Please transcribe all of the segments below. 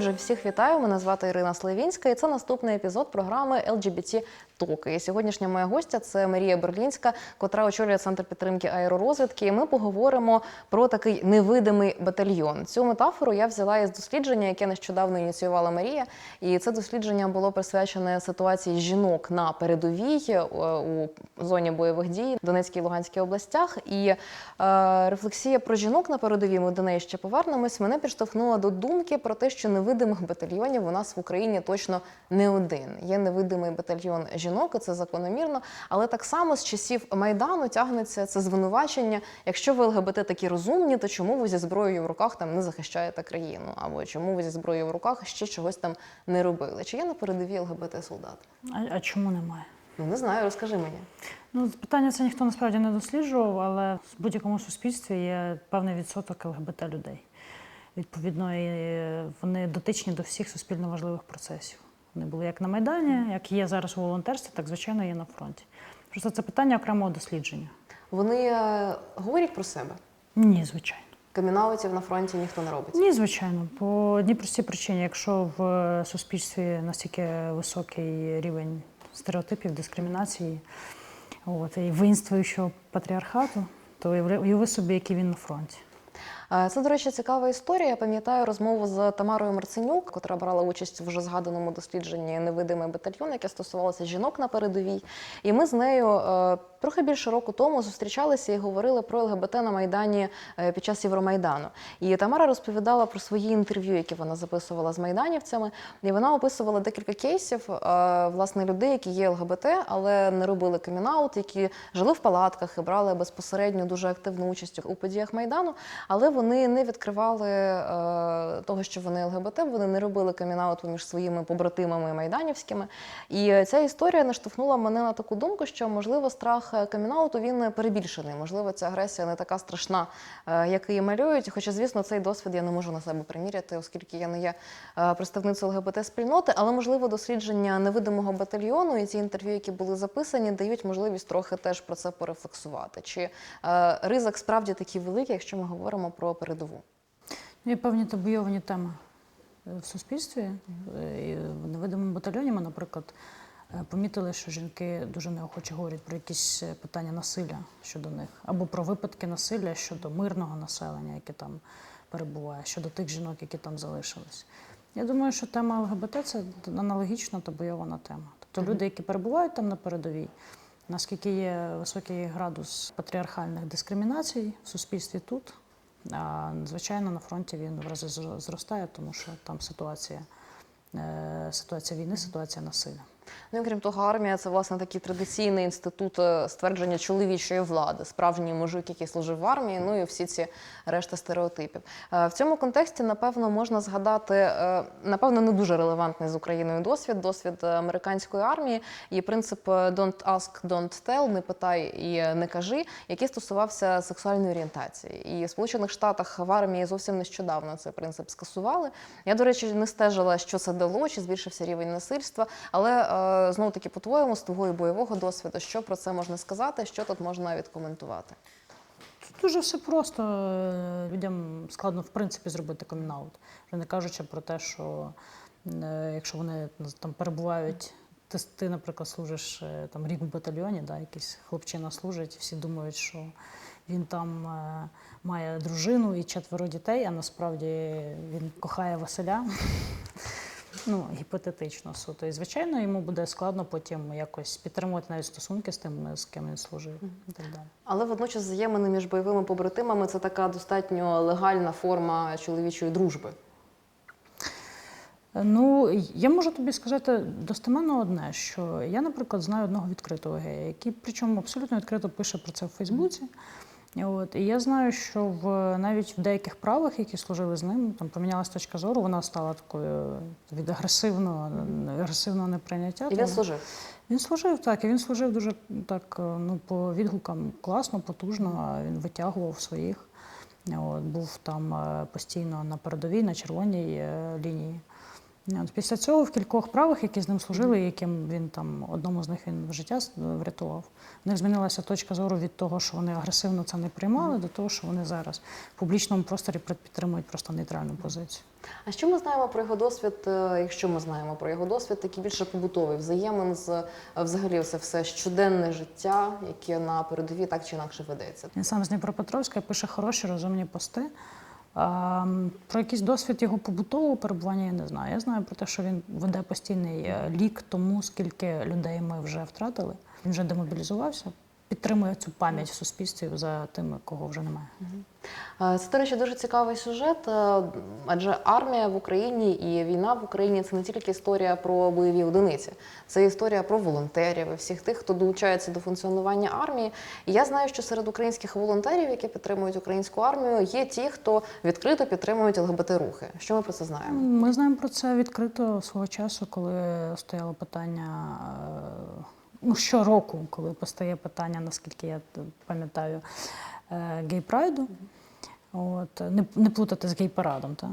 Отже, всіх вітаю. Мене звати Ірина Славінська, і це наступний епізод програми LGBT Токи. І сьогоднішня моя гостя це Марія Берлінська, котра очолює центр підтримки аеророзвідки. І ми поговоримо про такий невидимий батальйон. Цю метафору я взяла із дослідження, яке нещодавно ініціювала Марія. І це дослідження було присвячене ситуації жінок на передовій е, у зоні бойових дій в Донецькій і Луганській областях. І е, рефлексія про жінок на передовій, ми до неї ще повернемось. Мене підштовхнула до думки про те, що невидимих батальйонів у нас в Україні точно не один. Є невидимий батальйон жінок, і це закономірно. Але так само з часів майдану тягнеться це звинувачення. Якщо ви ЛГБТ такі розумні, то чому ви зі зброєю в руках там не захищаєте країну? Або чому ви зі зброєю в руках ще чогось там не робили? Чи є на передовій ЛГБТ солдат? А, а чому немає? Ну не знаю, розкажи мені. Ну, питання це ніхто насправді не досліджував, але в будь-якому суспільстві є певний відсоток ЛГБТ людей. Відповідно, і вони дотичні до всіх суспільно важливих процесів. Вони були як на Майдані, як є зараз у волонтерстві, так звичайно є на фронті. Просто це питання окремого дослідження. Вони е, говорять про себе. Ні, звичайно. Камінаутів на фронті ніхто не робить. Ні, звичайно. По одній простій причині, якщо в суспільстві настільки високий рівень стереотипів, дискримінації, от, і воїнствуючого патріархату, то уяви собі, який він на фронті. Е, Це, до речі, цікава історія. Я пам'ятаю розмову з Тамарою Марценюк, котра брала участь в вже згаданому дослідженні Невидимий батальйон, яке стосувалося жінок на передовій. І ми з нею е, трохи більше року тому зустрічалися і говорили про ЛГБТ на Майдані е, під час Євромайдану. І Тамара розповідала про свої інтерв'ю, які вона записувала з майданівцями. І вона описувала декілька кейсів власне людей, які є ЛГБТ, але не робили камінаут, які жили в палатках і брали безпосередньо дуже активну участь у подіях майдану. Але вони не відкривали е, того, що вони ЛГБТ, вони не робили камінауту між своїми побратимами майданівськими. І ця історія наштовхнула мене на таку думку, що можливо страх камінауту він перебільшений. Можливо, ця агресія не така страшна, е, як її малюють. Хоча, звісно, цей досвід я не можу на себе приміряти, оскільки я не є е, представницею ЛГБТ спільноти. Але можливо, дослідження невидимого батальйону і ці інтерв'ю, які були записані, дають можливість трохи теж про це порефлексувати. Чи е, ризик справді такий великий, якщо ми говоримо про передову? Є певні табуйовані теми е, в суспільстві. Е, І в невидимому батальйоні ми, наприклад, е, помітили, що жінки дуже неохоче говорять про якісь питання насилля щодо них, або про випадки насилля щодо мирного населення, яке там перебуває, щодо тих жінок, які там залишились. Я думаю, що тема ЛГБТ це аналогічно табуйована тема. Тобто люди, які перебувають там на передовій, наскільки є високий градус патріархальних дискримінацій в суспільстві тут, звичайно на фронті він в рази зро- зростає, тому що там ситуація, е, ситуація війни, ситуація насилля. Ну крім того, армія це власне такий традиційний інститут е, ствердження чоловічої влади, справжній мужик, який служив в армії, ну і всі ці решта стереотипів. Е, В цьому контексті, напевно, можна згадати е, напевно не дуже релевантний з Україною досвід, досвід американської армії і принцип «don't ask, don't tell», не питай і не кажи, який стосувався сексуальної орієнтації. І в Сполучених Штатах в армії зовсім нещодавно цей принцип скасували. Я, до речі, не стежила, що це дало, чи збільшився рівень насильства, але знову таки, по-твоєму, з твого бойового досвіду, що про це можна сказати, що тут можна відкоментувати? Тут дуже все просто. Е, Людям складно в принципі зробити комінаут. Вже не кажучи про те, що е, якщо вони ну, там перебувають, ти, ти, наприклад, служиш е, там рік в батальйоні, да, якийсь хлопчина служить, всі думають, що він там е, має дружину і четверо дітей, а насправді він кохає Василя. Ну, гіпотетично суто. І звичайно, йому буде складно потім якось підтримувати навіть стосунки з тим, з ким він служив і так далі. Але водночас взаємини між бойовими побратимами це така достатньо легальна форма чоловічої дружби. Ну, я можу тобі сказати достеменно одне, що я, наприклад, знаю одного відкритого гея, який причому абсолютно відкрито пише про це в Фейсбуці. От, і я знаю, що в навіть в деяких правах, які служили з ним, там помінялася точка зору, вона стала такою від агресивного, агресивного неприйняття. І він служив. Він служив так, і він служив дуже так, е, ну, по відгукам класно, потужно. Він витягував своїх. От, був там е, постійно на передовій, на червоній е, лінії. От Після цього в кількох правих, які з ним служили, яким він там одному з них він життя врятував, в них змінилася точка зору від того, що вони агресивно це не приймали, до того, що вони зараз в публічному просторі підтримують просто нейтральну позицію. А що ми знаємо про його досвід, е, якщо ми знаємо про його досвід, такий більше побутовий взаємин з е, взагалі все, все щоденне життя, яке на передовій так чи інакше ведеться. Він сам з Дніпропетровська пише хороші розумні пости. А, м, про якийсь досвід його побутового перебування я не знаю. Я знаю про те, що він веде постійний е, лік тому, скільки людей ми вже втратили. Він вже демобілізувався, підтримує цю пам'ять в суспільстві за тими, кого вже немає. Е, Це, до речі, дуже цікавий сюжет, е, адже армія в Україні і війна в Україні це не тільки історія про бойові одиниці, це історія про волонтерів і всіх тих, хто долучається до функціонування армії. І я знаю, що серед українських волонтерів, які підтримують українську армію, є ті, хто відкрито підтримують ЛГБТ-рухи. Що ми про це знаємо? Ми знаємо про це відкрито свого часу, коли стояло питання. Ну, щороку, коли постає питання, наскільки я пам'ятаю, е, гей-прайду, от, не, не плутати з гей-парадом, та,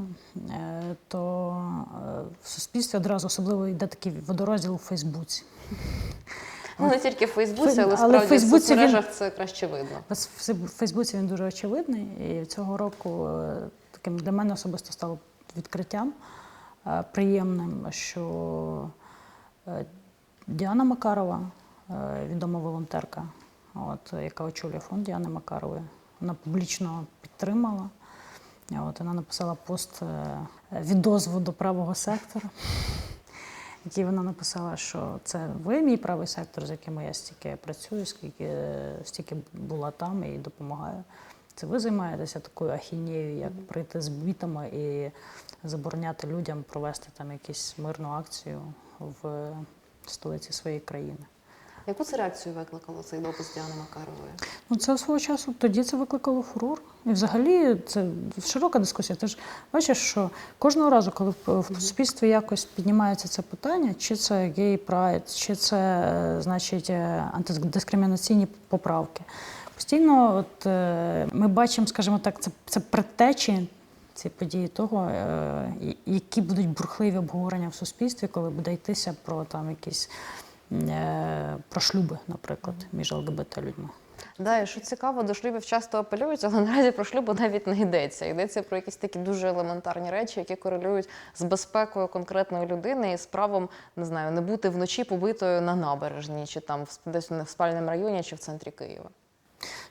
е, то е, в суспільстві одразу особливо йде такий водорозділ у Фейсбуці. Ну не тільки в Фейсбуці, але, Але в справді в Фейсбуці він- це краще видно. В Фейсбуці він дуже очевидний, і цього року е, таким для мене особисто стало відкриттям е, приємним, що Діана Макарова, е, відома волонтерка, от, яка очолює фонд Діани Макарової, вона публічно підтримала. От, вона написала пост е, відозву до правого сектора, який вона написала, що це ви мій правий сектор, з яким я стільки працюю, скільки е, стільки була там і допомагаю. Це ви займаєтеся такою ахінеєю, як прийти з бітами і забороняти людям провести там якусь мирну акцію в столиці своєї країни. Яку це реакцію викликало цей допис Діани Макарової? Ну, це свого часу тоді це викликало фурор. І взагалі це широка дискусія. Ти ж бачиш, що кожного разу, коли в суспільстві якось піднімається це питання, чи це гей прайд, чи це е, значить е, антидискримінаційні поправки. Постійно, от е, ми бачимо, скажімо так, це, це предтечі. Ці події того, е, які будуть бурхливі обговорення в суспільстві, коли буде йтися про там якісь е, про шлюби, наприклад, між ЛГБТ людьми. Да, і що цікаво, до шлюбів часто апелюють, але наразі про шлюбу навіть не йдеться. Йдеться про якісь такі дуже елементарні речі, які корелюють з безпекою конкретної людини і з правом не знаю, не бути вночі побитою на набережній, чи там в- десь в спальному районі, чи в центрі Києва.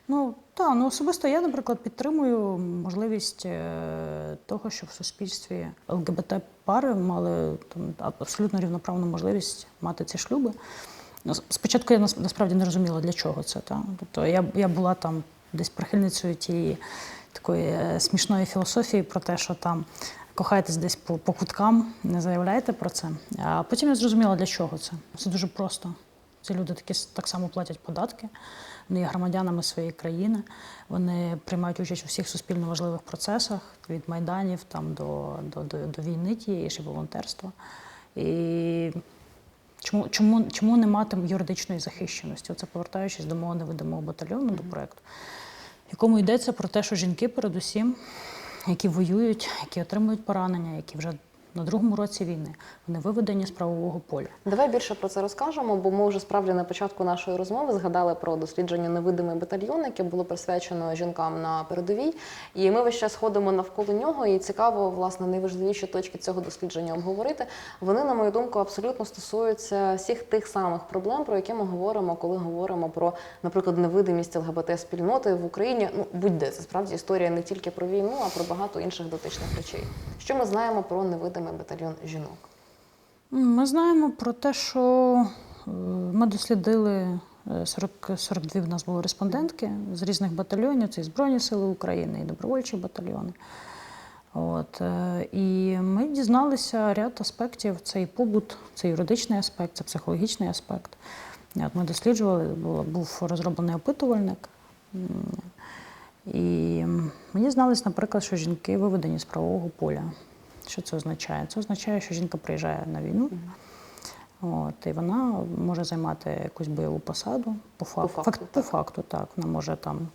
Ну так, ну особисто я, наприклад, підтримую можливість е, того, щоб в суспільстві ЛГБТ-пари мали там абсолютно рівноправну можливість мати ці шлюби. Ну, Спочатку я насправді не розуміла, для чого це. Та? Тобто я, я була там десь прихильницею тієї такої е, смішної філософії про те, що там кохаєтесь десь по, по куткам, не заявляєте про це. А потім я зрозуміла, для чого це. Це дуже просто. Ці люди такі так само платять податки, вони є громадянами своєї країни, вони приймають участь у всіх суспільно важливих процесах, від майданів там, до, до, до, до війни тієї ж волонтерства. І чому, чому, чому не мати юридичної захищеності? Оце повертаючись до мого невидимого батальйону, до проєкту, в якому йдеться про те, що жінки, передусім, які воюють, які отримують поранення, які вже на другому році війни, вони виведені з правового поля. Давай більше про це розкажемо, бо ми вже справді на початку нашої розмови згадали про дослідження невидимий батальйон, яке було присвячено жінкам на передовій. І ми весь час ходимо навколо нього. І цікаво, власне, найважливіші точки цього дослідження обговорити. Вони, на мою думку, абсолютно стосуються всіх тих самих проблем, про які ми говоримо, коли говоримо про, наприклад, невидимість ЛГБТ спільноти в Україні. Ну будь-де це справді історія не тільки про війну, а про багато інших дотичних речей. Що ми знаємо про невидимий батальйон жінок? Ми знаємо про те, що е, ми дослідили е, 40, 42 в нас були респондентки з різних батальйонів, це і Збройні Сили України, і добровольчі батальйони. От, е, і ми дізналися ряд аспектів: це і побут, це юридичний аспект, це психологічний аспект. От ми досліджували, був розроблений опитувальник. І ми дізналися, наприклад, що жінки виведені з правового поля. Що це означає? Це означає, що жінка приїжджає на війну, от, і вона може займати якусь бойову посаду по факту. факту, так. по факту так. Вона може там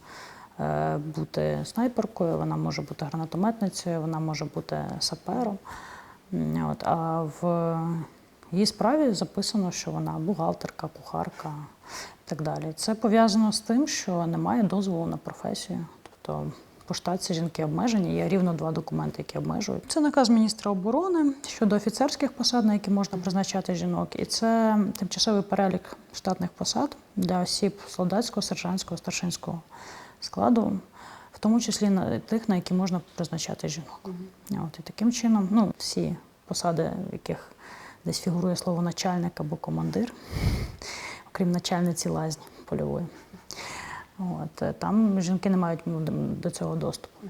е, бути снайперкою, вона може бути гранатометницею, вона може бути сапером. От, а в її справі записано, що вона бухгалтерка, кухарка і так далі. Це пов'язано з тим, що немає дозволу на професію. Тобто по штатці жінки обмежені, є рівно два документи, які обмежують. Це наказ міністра оборони щодо офіцерських посад, на які можна призначати жінок, і це тимчасовий перелік штатних посад для осіб солдатського, сержантського, старшинського складу, в тому числі на тих, на які можна призначати жінок. От, і таким чином, ну, всі посади, в яких десь фігурує слово начальник або командир, окрім начальниці лазні польової. От, е, там жінки не мають до- до цього доступу.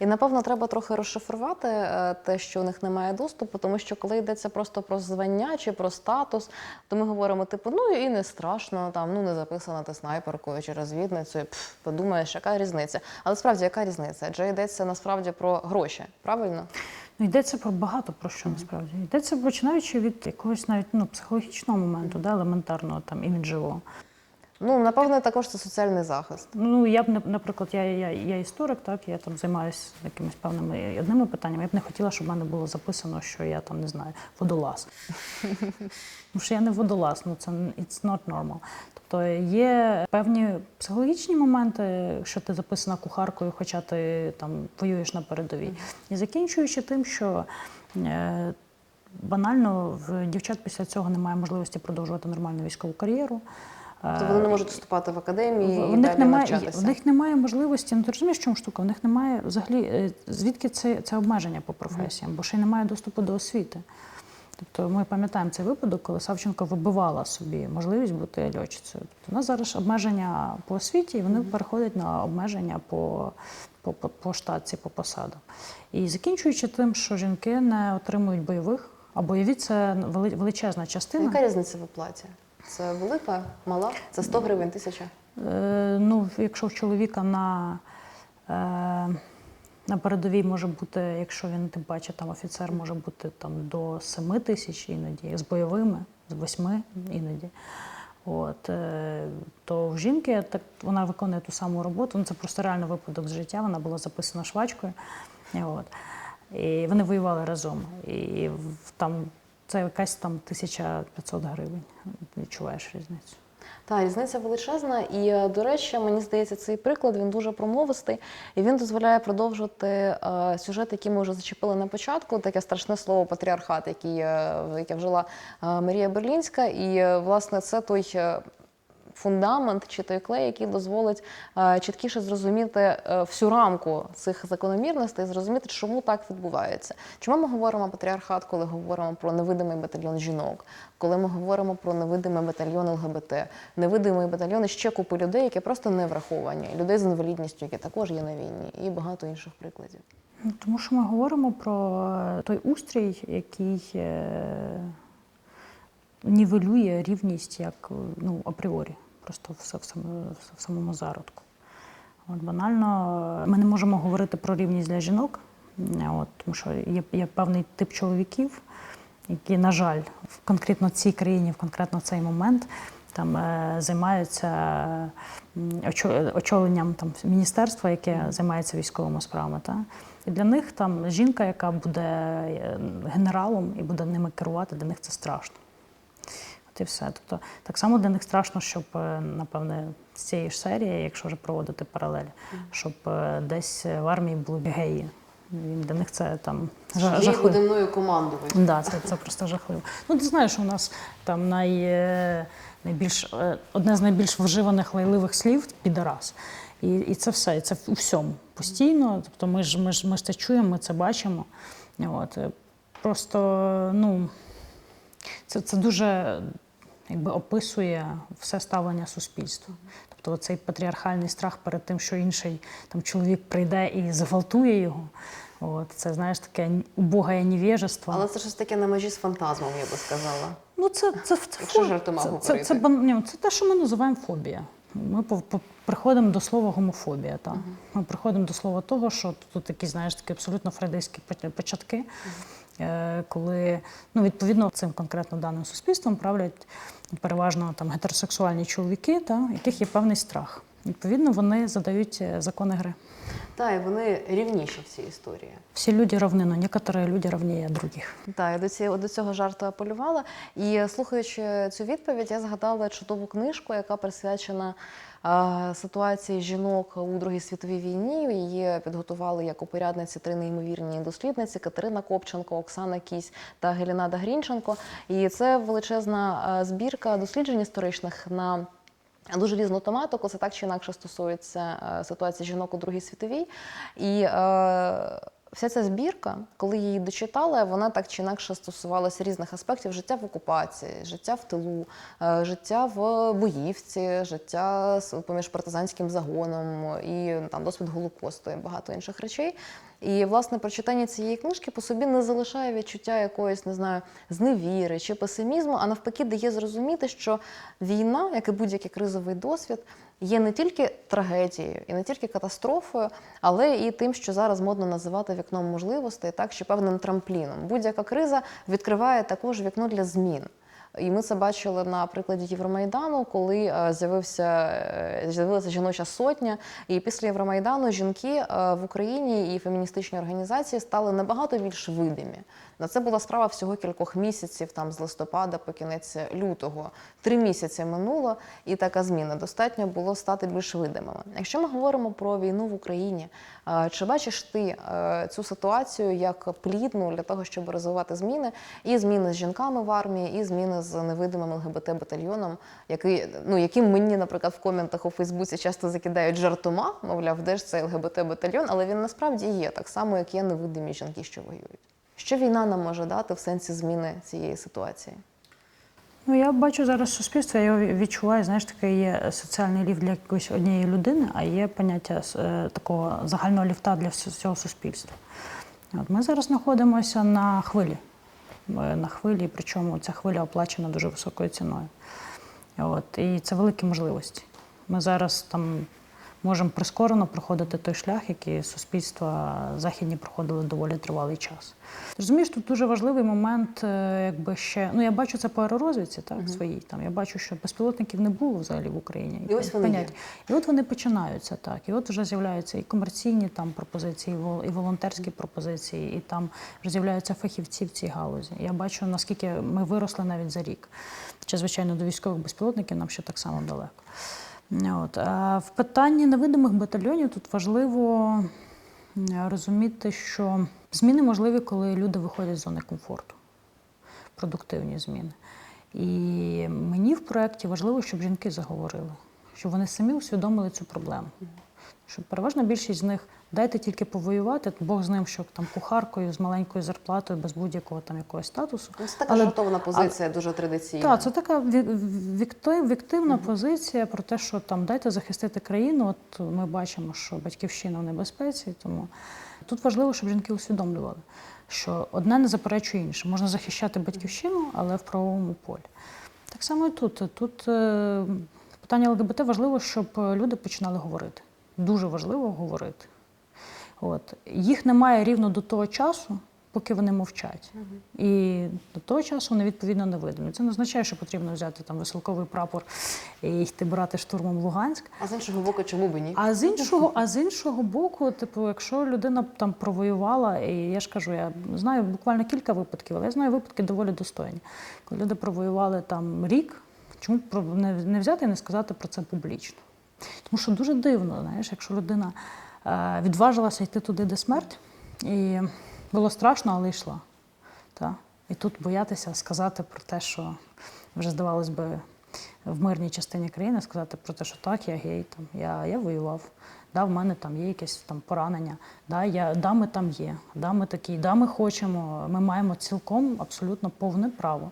І напевно треба трохи розшифрувати е, те, що у них немає доступу, тому що коли йдеться просто про звання чи про статус, то ми говоримо, типу, ну і не страшно, там ну не записана ти снайперкою чи розвідницею. Пф, подумаєш, яка різниця. Але справді яка різниця? Адже йдеться насправді про гроші, правильно? Ну, йдеться про багато про що насправді. Йдеться починаючи від якогось навіть ну, психологічного моменту, да, елементарного там іміджевого. Ну напевно, також це соціальний захист. Ну я б не- наприклад, я, я, я історик, так я там займаюся якимись певними одними питаннями. Я б не хотіла, щоб в мене було записано, що я там не знаю, водолаз. Тому що я не водолаз, ну це it's not normal. Тобто є певні психологічні моменти, що ти записана кухаркою, хоча ти там воюєш на передовій. І закінчуючи тим, що е, банально в дівчат після цього немає можливості продовжувати нормальну військову кар'єру. То вони не можуть вступати в академії В, і них далі немає, навчатися. в них немає можливості, ну ти розумієш, в чому штука? В них немає взагалі, е, звідки це, це обмеження по професіям, бо ще й немає доступу до освіти. Тобто ми пам'ятаємо цей випадок, коли Савченко вибивала собі можливість бути льотчицею. Тобто у нас зараз обмеження по освіті, і вони переходять на обмеження по, по, по, по штатці, по посадам. І закінчуючи тим, що жінки не отримують бойових, а бойові це величезна частина. Яка різниця в оплаті? Це велика, мала? Це 100 гривень, тисяча? Е, ну, якщо в чоловіка на, е, на передовій може бути, якщо він тим паче там офіцер, може бути там до 7 тисяч іноді, з бойовими, з 8 іноді. От, е, то в жінки так вона виконує ту саму роботу. Ну, це просто реально випадок з життя. Вона була записана швачкою. От. І вони воювали разом. І там це якась там 1500 гривень. Відчуваєш різницю. Та різниця величезна, і е, до речі, мені здається, цей приклад він дуже промовистий, і він дозволяє продовжити е, сюжет, який ми вже зачепили на початку. Таке страшне слово патріархат, який, е, яке вжила е, Марія Берлінська. І е, власне це той. Фундамент чи той клей, який дозволить е, чіткіше зрозуміти е, всю рамку цих закономірностей, зрозуміти, чому так відбувається. Чому ми говоримо патріархат, коли говоримо про невидимий батальйон жінок, коли ми говоримо про невидимий батальйон ЛГБТ, невидимий батальйон і ще купи людей, які просто не враховані, людей з інвалідністю, які також є на війні, і багато інших прикладів. Ну, Тому що ми говоримо про е, той устрій, який нівелює рівність як ну, апріорі, просто все в, самому, в самому зародку. От банально е, ми не можемо говорити про рівність для жінок, е, от, тому що є, є певний тип чоловіків, які, на жаль, в конкретно цій країні, в конкретно цей момент там е, займаються очоленням там міністерства, яке займається військовими справами. Та? І для них там жінка, яка буде генералом і буде ними керувати, для них це страшно. І все. Тобто, так само для них страшно, щоб, е, напевне, з цієї ж серії, якщо вже проводити паралель, щоб е, десь в армії були геї. Для них це там жа- жахливо. мною командувати. Да, це, це просто жахливо. Ну, ти знаєш, у нас там най, е, найбільш, е, одне з найбільш вживаних лайливих слів підарас. І, і це все, і це у всьому постійно. Тобто ми ж, ми ж, ми ж це чуємо, ми це бачимо. От. е, Просто, ну, це, це дуже якби, описує все ставлення суспільства. Тобто цей патріархальний страх перед тим, що інший там, чоловік прийде і зґвалтує його. От, це, знаєш, таке убоге невежество. Але це щось таке на межі з фантазмом, я би сказала. Ну, це, це, це, Якщо це, це, це, бан- ні, це те, що ми називаємо фобія. Ми по, по, приходимо до слова гомофобія. Та? Ми приходимо до слова того, що тут такі, знаєш, такі абсолютно фрейдистські поч- початки, е, коли ну, відповідно цим конкретно даним суспільством правлять переважно там, гетеросексуальні чоловіки, та, яких є певний страх. Відповідно, вони задають е, закони гри. Так, і вони рівніші в цій історії. Всі люди равны, но некоторые люди равнее других. Так, я до цього, до цього жарту апелювала. І слухаючи цю відповідь, я згадала чудову книжку, яка присвячена е, ситуації жінок у Другій світовій війні. Її підготували як упорядниці три неймовірні дослідниці Катерина Копченко, Оксана Кісь та Гелінада Грінченко. І це величезна е, збірка досліджень історичних на Дуже різну тематику, це так чи інакше стосується е, ситуації жінок у Другій світовій. І е, вся ця збірка, коли її дочитала, вона так чи інакше стосувалася різних аспектів життя в окупації, життя в тилу, е, життя в боївці, життя поміж партизанським загоном і там досвід голокосту і багато інших речей. І власне прочитання цієї книжки по собі не залишає відчуття якоїсь, не знаю, зневіри чи песимізму, а навпаки, дає зрозуміти, що війна, як і будь-який кризовий досвід, є не тільки трагедією і не тільки катастрофою, але і тим, що зараз модно називати вікном можливостей, так чи певним трампліном. Будь-яка криза відкриває також вікно для змін. І ми це бачили на прикладі Євромайдану, коли е, з'явився е, з'явилася жіноча сотня. І після Євромайдану жінки е, в Україні і феміністичні організації стали набагато більш видимі. На це була справа всього кількох місяців, там з листопада по кінець лютого. Три місяці минуло, і така зміна. Достатньо було стати більш видимими. Якщо ми говоримо про війну в Україні, чи бачиш ти цю ситуацію як плідну для того, щоб розвивати зміни, і зміни з жінками в армії, і зміни з невидимим ЛГБТ батальйоном, який ну яким мені, наприклад, в коментах у Фейсбуці часто закидають жартома, мовляв, де ж цей ЛГБТ батальйон, але він насправді є так само, як є невидимі жінки, що воюють. Що війна нам може дати в сенсі зміни цієї ситуації? Ну, я бачу зараз суспільство, я відчуваю, знаєш, таке є соціальний ліфт для якоїсь однієї людини, а є поняття е, такого загального ліфта для всього суспільства. От ми зараз знаходимося на хвилі. Е, На хвилі, причому ця хвиля оплачена дуже високою ціною. От, і це великі можливості. Ми зараз там можемо прискорено проходити той шлях, який суспільства західні проходили доволі тривалий час. Розумієш, тут дуже важливий момент, е, якби ще ну я бачу це по аеророзвідці, так своїй. Там я бачу, що безпілотників не було взагалі в Україні. І ось вони є. І от вони починаються так. І от вже з'являються і комерційні там пропозиції, і волонтерські пропозиції, і там вже з'являються фахівці в цій галузі. Я бачу, наскільки ми виросли навіть за рік. Чи, звичайно, до військових безпілотників нам ще так само далеко. От. В питанні невидимих батальйонів тут важливо розуміти, що зміни можливі, коли люди виходять з зони комфорту, продуктивні зміни. І мені в проєкті важливо, щоб жінки заговорили, щоб вони самі усвідомили цю проблему. Щоб переважна більшість з них дайте тільки повоювати, Бог з ним, що там кухаркою з маленькою зарплатою, без будь-якого там якогось статусу. Ну, це така Але- жартовна позиція, дуже традиційна. Так, це така ві- вікти- віктивна позиція про те, що там дайте захистити країну. От ми бачимо, що батьківщина в небезпеці, тому тут важливо, щоб жінки усвідомлювали, що одне не заперечує інше. Можна захищати батьківщину, але в правовому полі. Так само і тут. Тут е, питання ЛГБТ важливо, щоб люди починали говорити. Дуже важливо говорити. От. Їх немає рівно до того часу, поки вони мовчать. І до того часу вони відповідно не видимі. Це не означає, що потрібно взяти там веселковий прапор і йти брати штурмом Луганськ. А з іншого боку, чому б ні? А з іншого, а з іншого боку, типу, якщо людина там провоювала, і я ж кажу, я знаю буквально кілька випадків, але я знаю випадки доволі достойні. Коли люди провоювали там рік, чому не, взяти і не сказати про це публічно? Тому що дуже дивно, знаєш, якщо людина відважилася йти туди, де смерть, і було страшно, але йшла. Та? І тут боятися сказати про те, що вже здавалось би в мирній частині країни, сказати про те, що так, я гей, там, я, я воював, да, в мене там є якесь там поранення, да, я, да, ми там є, да, ми такі, да, ми хочемо, ми маємо цілком абсолютно повне право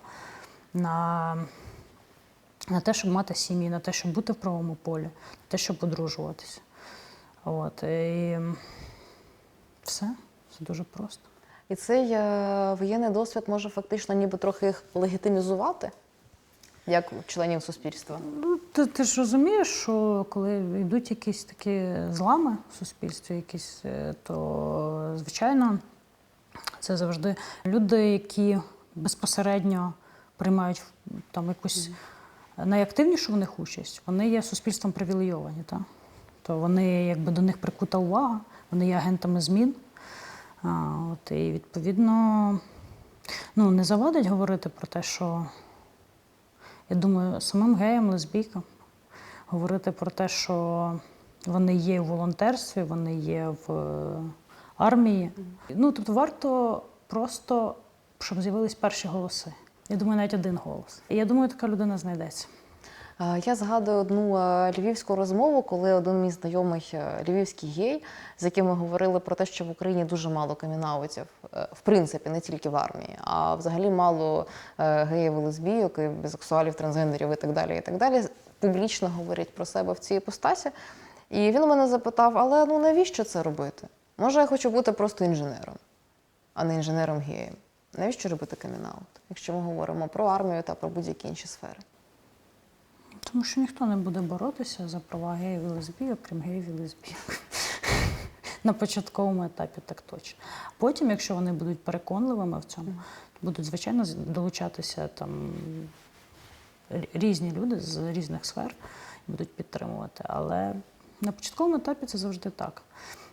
на, на те, щоб мати сім'ї, на те, щоб бути в правому полі, на те, щоб одружуватися. От, і все, це дуже просто. І цей е, воєнний досвід може фактично ніби трохи їх легітимізувати як членів суспільства. Ну, ти, ти ж розумієш, що коли йдуть якісь такі злами в суспільстві, якісь, е, то звичайно це завжди люди, які безпосередньо приймають там якусь найактивнішу в них участь, вони є суспільством привілейовані. Та? Тобто вони якби до них прикута увага, вони є агентами змін. А, от, і відповідно ну, не завадить говорити про те, що я думаю, самим геям, лесбійкам говорити про те, що вони є в волонтерстві, вони є в е, армії. Ну, тобто варто просто, щоб з'явились перші голоси. Я думаю, навіть один голос. І я думаю, така людина знайдеться. Е, Я згадую одну е, львівську розмову, коли один мій знайомий е, львівський гей, з яким ми говорили про те, що в Україні дуже мало камінаутів, в принципі, не тільки в армії, а взагалі мало геїв лесбійок, бісексуалів, трансгендерів і так далі. І так далі публічно говорять про себе в цій іпостасі. І він у мене запитав: але ну навіщо це робити? Може, я хочу бути просто інженером, а не інженером геєм. Навіщо робити камінаут, якщо ми говоримо про армію та про будь-які інші сфери? Тому що ніхто не буде боротися за права геїв і лесбійок, крім геїв і лесбійок. На початковому етапі так точно. Потім, якщо вони будуть переконливими в цьому, то будуть, звичайно, долучатися там різні люди з різних сфер і будуть підтримувати. Але на початковому етапі це завжди так.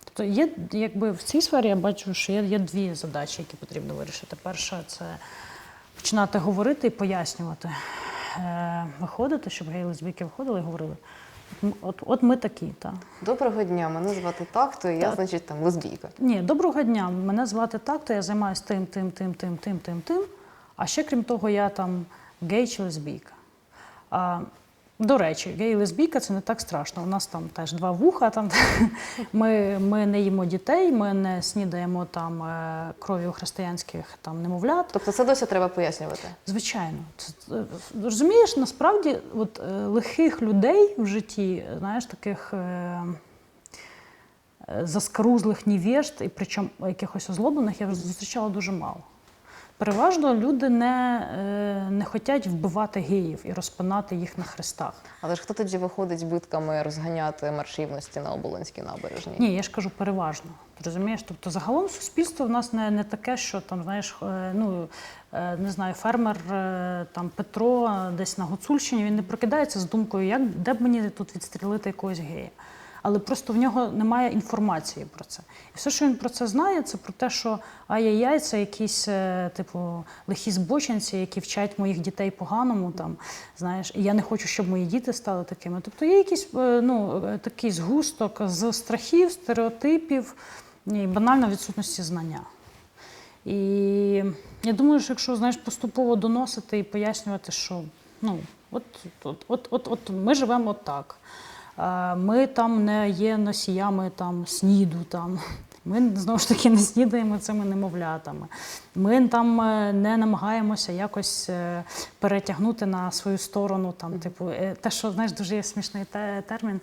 Тобто є, якби в цій сфері я бачу, що є, є дві задачі, які потрібно вирішити. Перша це починати говорити і пояснювати, виходити, щоб гей-лесбійки виходили і говорили. От, от, ми такі, Та. Доброго дня, мене звати так-то, і я, Так. значить, там лесбійка. Ні, доброго дня. Мене звати так, то я займаюся тим, тим, тим, тим, тим, тим, тим. А ще крім того, я там гей чи лесбійка. А, до речі, гей лесбійка це не так страшно. У нас там теж два вуха. Там ми, ми не їмо дітей, ми не снідаємо там е, кров'ю християнських там немовлят. Тобто це досі треба пояснювати. Звичайно, це, це- розумієш, насправді, от е, лихих людей в житті, знаєш, таких е, е, заскарузлих невежд, і причому якихось озлоблених, я зустрічала дуже мало. Переважно люди не, е, не хочуть вбивати геїв і розпинати їх на хрестах. Але ж хто тоді виходить битками розганяти маршівності на Оболонській набережній? Ні, я ж кажу переважно. Розумієш? Тобто, загалом суспільство в нас не, не таке, що там, знаєш, е, ну е, не знаю, фермер там Петро десь на Гуцульщині, він не прокидається з думкою, як де б мені тут відстрілити якогось гея. Але просто в нього немає інформації про це. І все, що він про це знає, це про те, що ай-яй-яй, це якісь, е, типу, лихі збочинці, які вчать моїх дітей поганому. Там, знаєш, і я не хочу, щоб мої діти стали такими. Тобто є якийсь е, ну, е, такий згусток з страхів, стереотипів і банально відсутності знання. І я думаю, що якщо знаєш, поступово доносити і пояснювати, що ну, от, от, от, от, от ми живемо так. Ми там не є носіями там, сніду. Там. Ми знову ж таки не снідаємо цими немовлятами. Ми там е, не намагаємося якось е, перетягнути на свою сторону. Там, типу, е, те, що знаєш, дуже є смішний термін.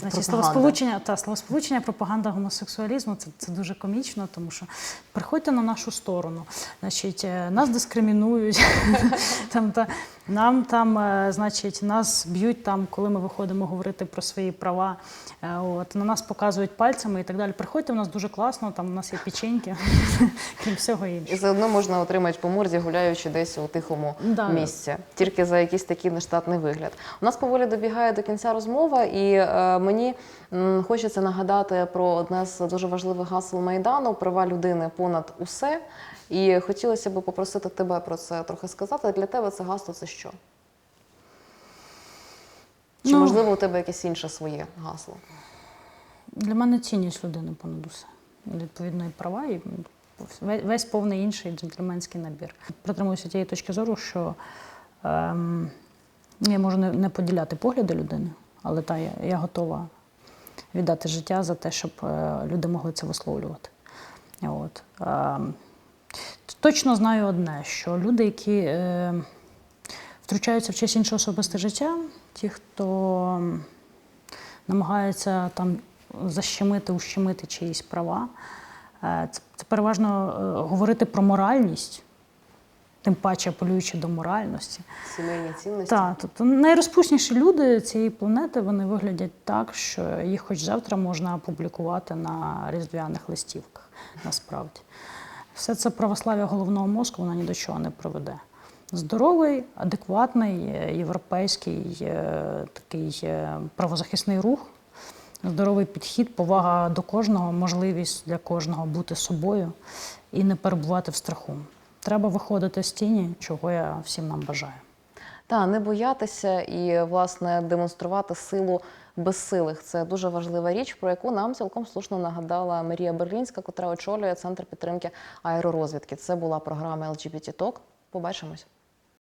Значить, словосполучення, та, словосполучення пропаганда гомосексуалізму це, це дуже комічно, тому що приходьте на нашу сторону. Значить, нас дискримінують, там, та, нам там, е, значить, нас б'ють там, коли ми виходимо говорити про свої права. Е, От, на нас показують пальцями і так далі. Приходьте, у нас дуже класно, там у нас є печеньки, крім всього іншого. І заодно можна отримати по морді, гуляючи десь у тихому Да. місці, тільки за якийсь такий нештатний вигляд. У нас поволі добігає до кінця розмова, і е, мені м, хочеться нагадати про одне з дуже важливих гасел майдану права людини понад усе. І хотілося б попросити тебе про це трохи сказати. Для тебе це гасло це що? Чи Ну, можливо у тебе якесь інше своє гасло? Для мене цінність людини понад усе. І, Відповідно, і права, і весь, весь повний інший джентльменський набір. Притримуюся тієї точки зору, що ем, я можу не, не поділяти погляди людини, але та, я, я готова віддати життя за те, щоб е, люди могли це висловлювати. От. Ем, точно знаю одне, що люди, які е, втручаються в честь іншого особисте життя, ті, хто м, намагаються там защемити, ущемити чиїсь права. Е, Це, це переважно е, говорити про моральність, тим паче апелюючи до моральності. Сімейні цінності? Так, тобто найрозпусніші люди цієї планети вони виглядять так, що їх хоч завтра можна опублікувати на різдвяних листівках, насправді. Все це православ'я головного мозку, воно ні до чого не приведе. Здоровий, адекватний, е, європейський е, такий е, правозахисний рух здоровий підхід, повага до кожного, можливість для кожного бути собою і не перебувати в страху. Треба виходити з тіні, чого я всім нам бажаю. Та не боятися і власне демонструвати силу безсилих. Це дуже важлива річ, про яку нам цілком слушно нагадала Марія Берлінська, котра очолює центр підтримки аеророзвідки. Це була програма LGBT Talk. Побачимось.